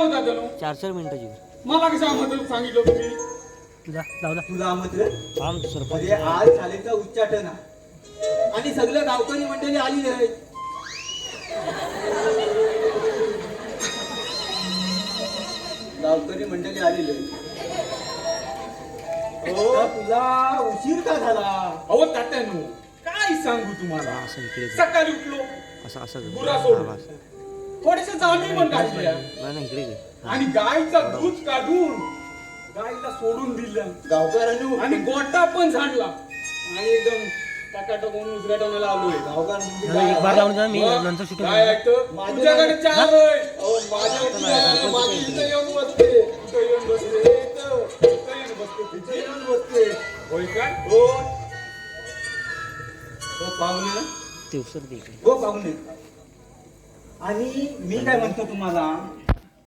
होता चार चार मिनिटाची. मला कसं आमंत्रण सांगितलं तुम्ही जा जाऊ तुला आमंत्रण थांब सरपंच म्हणजे आज शाळेचा उच्चाटन आहे. आणि सगळं गावकरी मंडळी आली आहेत गावकरी मंडळी आलेली आहेत. तुला उशीर का झाला अहो तात्यानो काय सांगू तुम्हाला असं इकडे घे. सकाळी उठलो असं असं. गुरा सोडून. थोडेसे जामी पण नाही इकडे घे. आणि गाईचं दूध काढून गाईला सोडून दिलं. गावकऱ्यांनी आणि गोटा पण झाडला. आणि एकदम टाकाटक होऊन उजगाटाला आलोय मला एक बार लावून जा मी मग नंतर शूटिंग काय ऐकतं. माझ्या- तुझ्याकडे चार आहे. अहो, माझ्या इथे नाही, आहे, सरपंच माझी इथे इथे येऊन बसते. इथं येऊन बसले इथं. इथं येऊन बसते. इथे तिथे. येऊन बसते. होय काय हो. हो पाहुणे. ते उसर दे इकडे हो पाहुणे. आणि मी काय म्हणतो तुम्हाला